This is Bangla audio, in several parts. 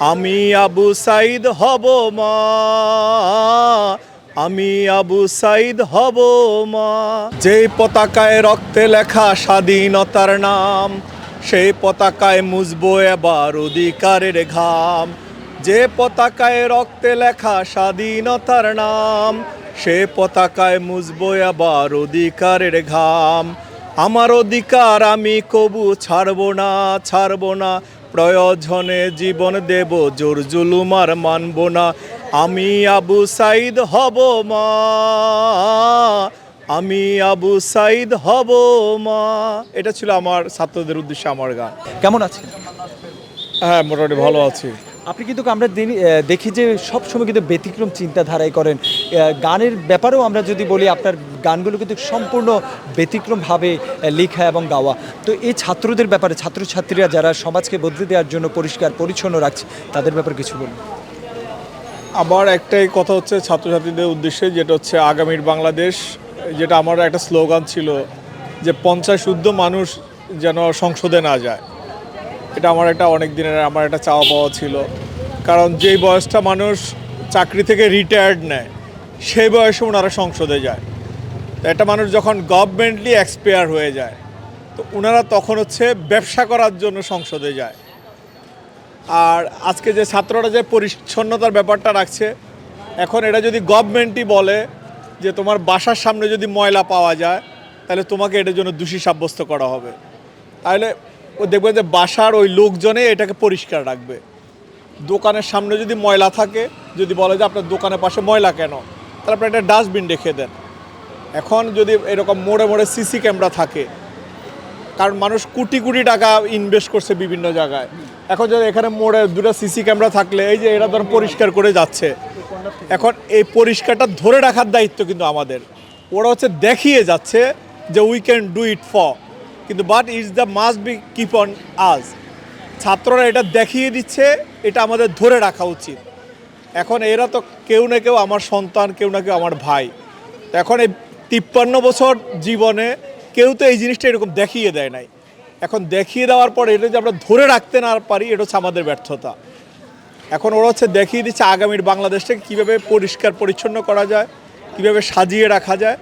আমি আবু সাইদ হব মা। আমি আবু সাইদ হব মা। যেই পতাকায় রক্তে লেখা স্বাধীনতার নাম সেই পতাকায় মুজবো এবার অধিকারের ঘাম। যে পতাকায় রক্তে লেখা স্বাধীনতার নাম, সে পতাকায় মুজবো আবার অধিকারের ঘাম। আমার অধিকার আমি কবু ছাড়বো না ছাড়বো না প্রয়োজনে জীবন দেব জোর জুলুমার মানব না। আমি আবু সাইদ হব মা আমি আবু সাইদ হব মা। এটা ছিল আমার ছাত্রদের উদ্দেশ্যে আমার গান। কেমন আছে হ্যাঁ মোটামুটি ভালো আছি। আপনি কিন্তু আমরা দেখি যে সব সময় কিন্তু ব্যতিক্রম চিন্তাধারাই করেন। গানের ব্যাপারেও আমরা যদি বলি, আপনার গানগুলো কিন্তু সম্পূর্ণ ব্যতিক্রমভাবে লেখা এবং গাওয়া। তো এই ছাত্রদের ব্যাপারে, ছাত্রছাত্রীরা যারা সমাজকে বদলে দেওয়ার জন্য পরিষ্কার, পরিচ্ছন্ন রাখছে, তাদের ব্যাপারে কিছু বলুন। আমার একটাই কথা হচ্ছে ছাত্রছাত্রীদের উদ্দেশ্যে, যেটা হচ্ছে আগামীর বাংলাদেশ, যেটা আমার একটা স্লোগান ছিল যে, পঞ্চাশ শুদ্ধ মানুষ যেন সংসদে না যায়। এটা আমার একটা অনেক দিনের, আমার একটা চাওয়া পাওয়া ছিল। কারণ যেই বয়সটা মানুষ চাকরি থেকে রিটায়ার্ড নেয়, সেই বয়সে ওনারা সংসদে যায়। তো একটা মানুষ যখন গভর্নমেন্টলি এক্সপায়ার হয়ে যায়, তো ওনারা তখন হচ্ছে ব্যবসা করার জন্য সংসদে যায়। আর আজকে যে ছাত্ররা যে পরিচ্ছন্নতার ব্যাপারটা রাখছে, এখন এটা যদি গভর্নমেন্টই বলে যে তোমার বাসার সামনে যদি ময়লা পাওয়া যায়, তাহলে তোমাকে এটার জন্য দোষী সাব্যস্ত করা হবে। তাহলে ও দেখবে যে বাসার ওই লোকজনে এটাকে পরিষ্কার রাখবে। দোকানের সামনে যদি ময়লা থাকে, যদি বলে যে আপনার দোকানের পাশে ময়লা কেন, তাহলে আপনি একটা ডাস্টবিন রেখে দেন। এখন যদি এরকম মোড়ে মোড়ে সিসি ক্যামেরা থাকে, কারণ মানুষ কোটি কোটি টাকা ইনভেস্ট করছে বিভিন্ন জায়গায়। এখন যদি এখানে মোড়ে দুটো সিসি ক্যামেরা থাকলে, এই যে এরা ধর পরিষ্কার করে যাচ্ছে, এখন এই পরিষ্কারটা ধরে রাখার দায়িত্ব কিন্তু আমাদের। ওরা হচ্ছে দেখিয়ে যাচ্ছে যে we can do it for কিন্তু but it's the must be keep on আজ ছাত্ররা এটা দেখিয়ে দিচ্ছে, এটা আমাদের ধরে রাখা উচিত। এখন এরা তো কেউ না কেউ আমার সন্তান, কেউ না কেউ আমার ভাই। এখন এই তিপ্পান্ন বছর জীবনে কেউ তো এই জিনিসটা এরকম দেখিয়ে দেয় নাই। এখন দেখিয়ে দেওয়ার পর এটা যে আমরা ধরে রাখতে না পারি, এটা হচ্ছে আমাদের ব্যর্থতা। এখন ওরা হচ্ছে দেখিয়ে দিচ্ছে আগামীর বাংলাদেশটাকে কীভাবে পরিষ্কার পরিচ্ছন্ন করা যায়, কীভাবে সাজিয়ে রাখা যায়।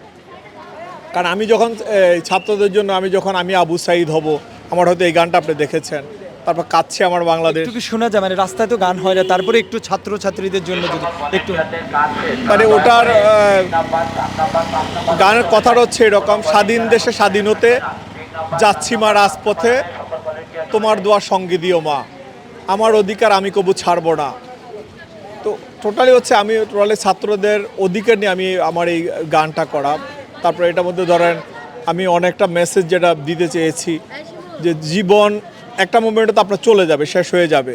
কারণ আমি যখন এই, ছাত্রদের জন্য আমি যখন আমি আবু সাইদ হব আমার হয়তো এই গানটা আপনি দেখেছেন। তারপর কাচ্ছে আমার বাংলাদেশ। একটু কি শোনা যায়? মানে রাস্তায় তো গান হয় না তারপরে একটু ছাত্রছাত্রীদের জন্য যদি একটু মানে ওটার গানের কথাটা হচ্ছে এরকম স্বাধীন দেশে স্বাধীন হতে যাচ্ছি মা রাজপথে তোমার দোয়ার সঙ্গে দিও মা। আমার অধিকার আমি কবু ছাড়বো না। তো টোটালি হচ্ছে আমি টোটালি ছাত্রদের অধিকার নিয়ে আমি আমার এই গানটা করা। তারপরে এটার মধ্যে ধরেন আমি অনেকটা মেসেজ যেটা দিতে চেয়েছি, যে জীবন একটা মোমেন্টে তো আপনার চলে যাবে, শেষ হয়ে যাবে।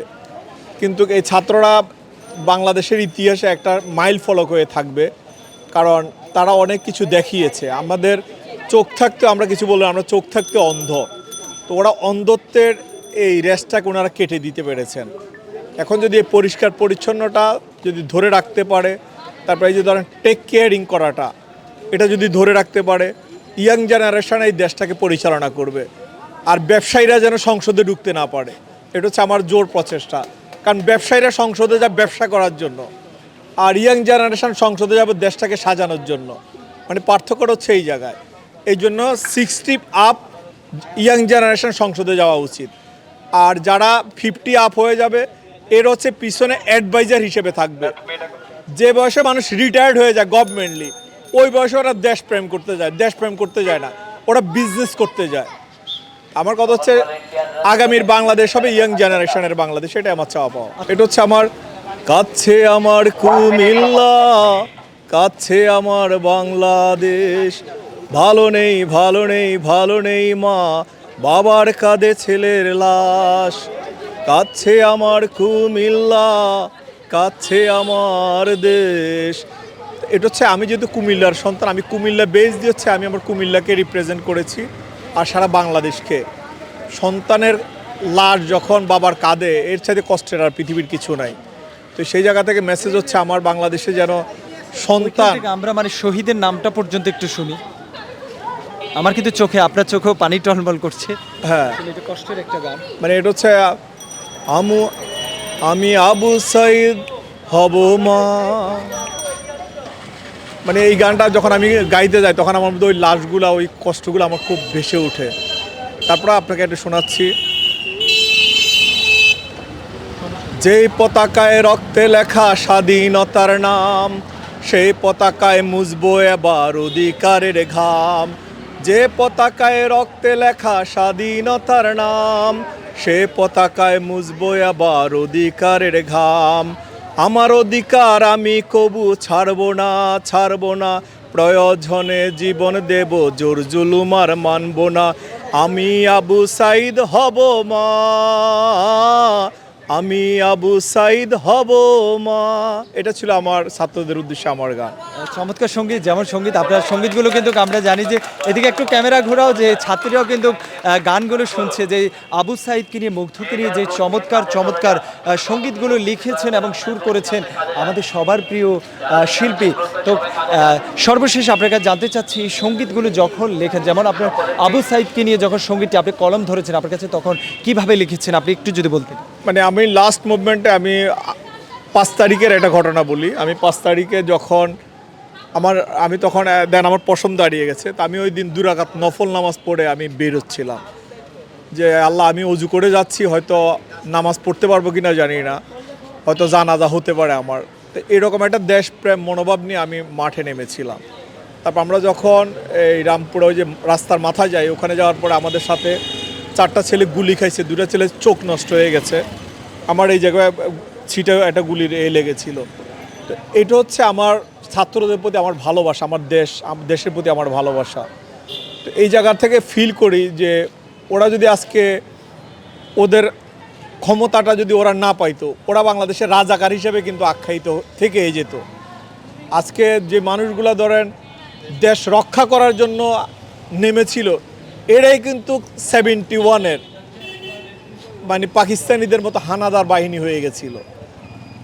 কিন্তু এই ছাত্ররা বাংলাদেশের ইতিহাসে একটা মাইল ফলক হয়ে থাকবে, কারণ তারা অনেক কিছু দেখিয়েছে। আমাদের চোখ থাকতে আমরা কিছু বললাম আমরা চোখ থাকতে অন্ধ। তো ওরা অন্ধত্বের এই রেসটাকে ওনারা কেটে দিতে পেরেছেন। এখন যদি এই পরিষ্কার পরিচ্ছন্নটা যদি ধরে রাখতে পারে, তারপরে এই যে ধরেন টেক কেয়ারিং করাটা এটা যদি ধরে রাখতে পারে, ইয়াং জেনারেশন এই দেশটাকে পরিচালনা করবে। আর ব্যবসায়ীরা যেন সংসদে ঢুকতে না পারে, এটা হচ্ছে আমার জোর প্রচেষ্টা। কারণ ব্যবসায়ীরা সংসদে যায় ব্যবসা করার জন্য, আর ইয়াং জেনারেশন সংসদে যাবে দেশটাকে সাজানোর জন্য। মানে পার্থক্যটা হচ্ছে এই জায়গায়। এই জন্য সিক্সটি আপ ইয়াং জেনারেশন সংসদে যাওয়া উচিত। আর যারা ফিফটি আপ হয়ে যাবে, এর হচ্ছে পিছনে অ্যাডভাইজার হিসেবে থাকবে। যে বয়সে মানুষ রিটায়ার্ড হয়ে যায় গভর্নমেন্টলি ওই বয়সে ওরা দেশপ্রেম করতে যায় দেশপ্রেম করতে যায় না, ওরা বিজনেস করতে যায়। আমার কথা হচ্ছে, আগামীর বাংলাদেশ হবে ইয়াং জেনারেশনের বাংলাদেশ, এটাই আমার চাওয়া পাওয়া। এটা হচ্ছে আমার কাছে আমার কুমিল্লা কাছে আমার বাংলাদেশ। ভালো নেই ভালো নেই ভালো নেই মা, বাবার কাঁধে ছেলের লাশ। কাছে আমার কুমিল্লা কাছে আমার দেশ। এটা হচ্ছে আমি যেহেতু কুমিল্লার সন্তান আমি কুমিল্লা বেস দিয়ে হচ্ছে আমি আমার কুমিল্লাকে রিপ্রেজেন্ট করেছি আর সারা বাংলাদেশকে। সন্তানের লাশ যখন বাবার কাঁধে এর সাথে কষ্টের আর পৃথিবীর কিছু নাই। তো সেই জায়গা থেকে মেসেজ হচ্ছে আমার বাংলাদেশে যেন সন্তান আমরা মানে শহীদের নামটা পর্যন্ত একটু শুনি। আমার কিন্তু চোখে আপনার চোখেও পানি টলমল করছে। হ্যাঁ। এটা কষ্টের একটা গান। মানে এটা হচ্ছে আমু আমি আবু সাইদ হব মা। মানে এই গানটা যখন আমি গাইতে যাই, তখন আমার মধ্যে ওই লাশগুলা, ওই কষ্টগুলো আমার খুব ভেসে ওঠে। তারপরে আপনাকে একটু শোনাচ্ছি। যেই পতাকায় রক্তে লেখা স্বাধীনতার নাম, সেই পতাকায় মুজবো এবার অধিকারের ঘাম। যে পতাকায় রক্তে লেখা স্বাধীনতার নাম, সে পতাকায় মুজবো এবার অধিকারের ঘাম। আমার অধিকার আমি কবু ছাড়ব না ছাড়ব না। প্রয়োজনে জীবন দেব, জোর জুলুমার মানব না। আমি আবু সাইদ হব মা। আমি আবু সাইদ হব মা। এটা ছিল আমার ছাত্রদের উদ্দেশ্যে আমার গান। চমৎকার সংগীত, যেমন সংগীত, আপনার সঙ্গীতগুলো কিন্তু আমরা জানি যে এদিকে একটু ক্যামেরা ঘোরাও, যে ছাত্রীরাও কিন্তু গানগুলো শুনছে, যে আবু সাইদকে নিয়ে, মুগ্ধকে নিয়ে যে চমৎকার চমৎকার সঙ্গীতগুলো লিখেছেন এবং সুর করেছেন আমাদের সবার প্রিয় শিল্পী। তো সর্বশেষ আপনার কাছে জানতে চাচ্ছি, এই সঙ্গীতগুলো যখন লেখেন, যেমন আপনার আবু সাইদকে নিয়ে যখন সঙ্গীতটি আপনি কলম ধরেছেন, আপনার কাছে তখন কীভাবে লিখেছেন, আপনি একটু যদি বলতেন। মানে আমি লাস্ট মুভমেন্টে আমি, পাঁচ তারিখের একটা ঘটনা বলি। আমি পাঁচ তারিখে যখন আমার, আমি তখন দেন আমার পছন্দ দাঁড়িয়ে গেছে। তা আমি ওই দিন দুরাকাত নফল নামাজ পড়ে আমি বেরোচ্ছিলাম যে আল্লাহ, আমি অজু করে যাচ্ছি, হয়তো নামাজ পড়তে পারব কি না জানি না। হয়তো জানাজা হতে পারে আমার। তো এরকম একটা দেশপ্রেম, মনোভাব নিয়ে আমি মাঠে নেমেছিলাম। তারপর আমরা যখন এই রামপুরে ওই যে রাস্তার মাথায় যাই, ওখানে যাওয়ার পরে আমাদের সাথে চারটা ছেলে গুলি খাইছে দুটা ছেলে চোখ নষ্ট হয়ে গেছে। আমার এই জায়গায় ছিটে একটা গুলির এ লেগেছিল। তো এটা হচ্ছে আমার ছাত্রদের প্রতি আমার ভালোবাসা, আমার দেশ দেশের প্রতি আমার ভালোবাসা। তো এই জায়গা থেকে ফিল করি যে ওরা যদি আজকে ওদের ক্ষমতাটা যদি ওরা না পাইতো, ওরা বাংলাদেশের রাজাকার হিসেবে কিন্তু আখ্যায়িত থেকে যেত। আজকে যে মানুষগুলো ধরেন দেশ রক্ষা করার জন্য নেমেছিল এরাই কিন্তু সেভেন্টি ওয়ানের মানে পাকিস্তানিদের মতো হানাদার বাহিনী হয়ে গেছিল।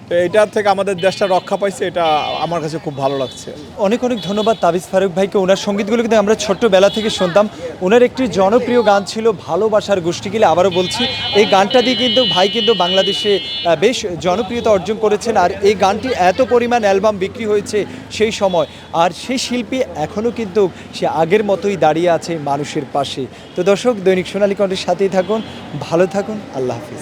তো এইটার থেকে আমাদের দেশটা রক্ষা পাইছে, এটা আমার কাছে খুব ভালো লাগছে। অনেক অনেক ধন্যবাদ তাবিজ ফারুক ভাইকে। ওনার সঙ্গীতগুলো কিন্তু আমরা ছোট্টবেলা থেকে শুনতাম। ওনার একটি জনপ্রিয় গান ছিল ভালোবাসার গোষ্ঠী গোষ্ঠীগুলি আবারও বলছি, এই গানটা দিয়ে কিন্তু ভাই কিন্তু বাংলাদেশে বেশ জনপ্রিয়তা অর্জন করেছেন। আর এই গানটি এত পরিমাণ অ্যালবাম বিক্রি হয়েছে সেই সময়। আর সেই শিল্পী এখনও কিন্তু সে আগের মতোই দাঁড়িয়ে আছে মানুষের পাশে। তো দর্শক, দৈনিক সোনালী কণ্ঠের সাথেই থাকুন, ভালো থাকুন, আল্লাহ হাফিজ।